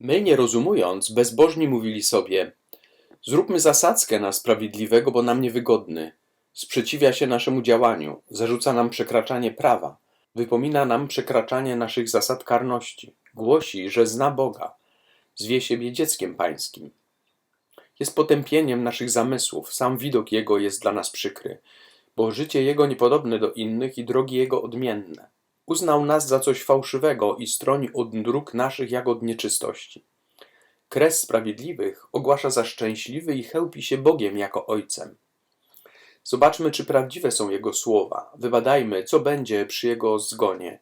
My, nie rozumując, bezbożni mówili sobie: Zróbmy zasadzkę na sprawiedliwego, bo nam niewygodny. Sprzeciwia się naszemu działaniu, zarzuca nam przekraczanie prawa, wypomina nam przekraczanie naszych zasad karności, głosi, że zna Boga, zwie siebie dzieckiem pańskim. Jest potępieniem naszych zamysłów, sam widok Jego jest dla nas przykry, bo życie Jego niepodobne do innych i drogi Jego odmienne. Uznał nas za coś fałszywego i stroni od dróg naszych jak od nieczystości. Kres sprawiedliwych ogłasza za szczęśliwy i chełpi się Bogiem jako Ojcem. Zobaczmy, czy prawdziwe są Jego słowa. Wybadajmy, co będzie przy Jego zgonie.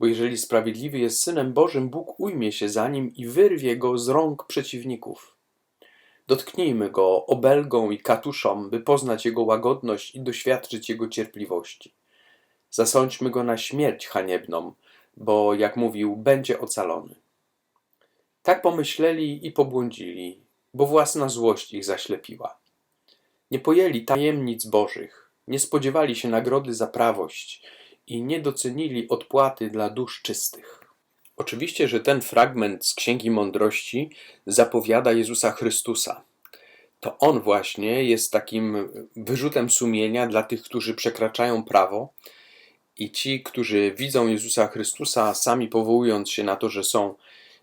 Bo jeżeli sprawiedliwy jest Synem Bożym, Bóg ujmie się za nim i wyrwie go z rąk przeciwników. Dotknijmy go obelgą i katuszą, by poznać Jego łagodność i doświadczyć Jego cierpliwości. Zasądźmy go na śmierć haniebną, bo, jak mówił, będzie ocalony. Tak pomyśleli i pobłądzili, bo własna złość ich zaślepiła. Nie pojęli tajemnic bożych, nie spodziewali się nagrody za prawość i nie docenili odpłaty dla dusz czystych. Oczywiście, że ten fragment z Księgi Mądrości zapowiada Jezusa Chrystusa. To on właśnie jest takim wyrzutem sumienia dla tych, którzy przekraczają prawo i ci, którzy widzą Jezusa Chrystusa, sami powołując się na to, że są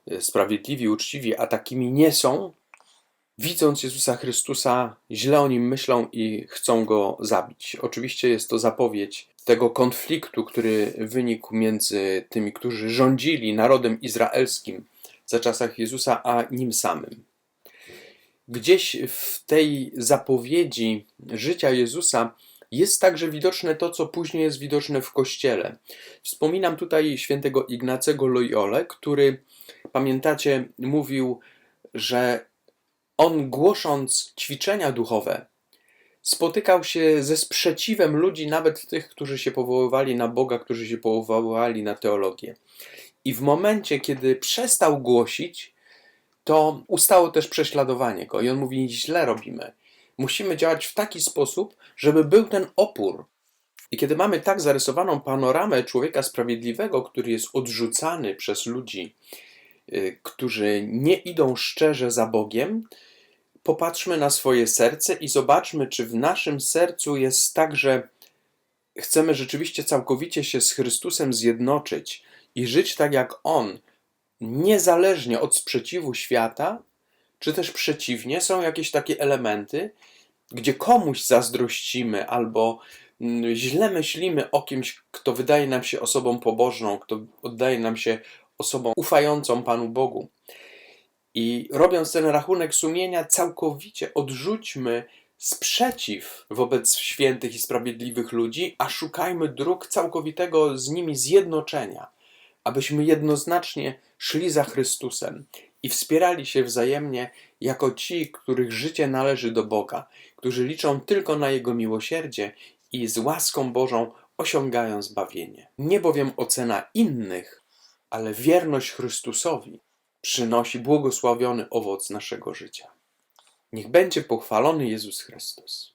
e, sprawiedliwi, uczciwi, a takimi nie są, widząc Jezusa Chrystusa, źle o nim myślą i chcą go zabić. Oczywiście jest to zapowiedź tego konfliktu, który wynikł między tymi, którzy rządzili narodem izraelskim za czasach Jezusa, a nim samym. Gdzieś w tej zapowiedzi życia Jezusa jest także widoczne to, co później jest widoczne w kościele. Wspominam tutaj świętego Ignacego Loyole, który, pamiętacie, mówił, że on głosząc ćwiczenia duchowe, spotykał się ze sprzeciwem ludzi, nawet tych, którzy się powoływali na Boga, którzy się powoływali na teologię. I w momencie, kiedy przestał głosić, to ustało też prześladowanie go. I on mówi: źle robimy. Musimy działać w taki sposób, żeby był ten opór. I kiedy mamy tak zarysowaną panoramę człowieka sprawiedliwego, który jest odrzucany przez ludzi, y, którzy nie idą szczerze za Bogiem, popatrzmy na swoje serce i zobaczmy, czy w naszym sercu jest tak, że chcemy rzeczywiście całkowicie się z Chrystusem zjednoczyć i żyć tak jak On, niezależnie od sprzeciwu świata, czy też przeciwnie, są jakieś takie elementy, gdzie komuś zazdrościmy albo mm, źle myślimy o kimś, kto wydaje nam się osobą pobożną, kto oddaje nam się osobą ufającą Panu Bogu. I robiąc ten rachunek sumienia, całkowicie odrzućmy sprzeciw wobec świętych i sprawiedliwych ludzi, a szukajmy dróg całkowitego z nimi zjednoczenia, abyśmy jednoznacznie szli za Chrystusem i wspierali się wzajemnie jako ci, których życie należy do Boga, którzy liczą tylko na Jego miłosierdzie i z łaską Bożą osiągają zbawienie. Nie bowiem ocena innych, ale wierność Chrystusowi przynosi błogosławiony owoc naszego życia. Niech będzie pochwalony Jezus Chrystus.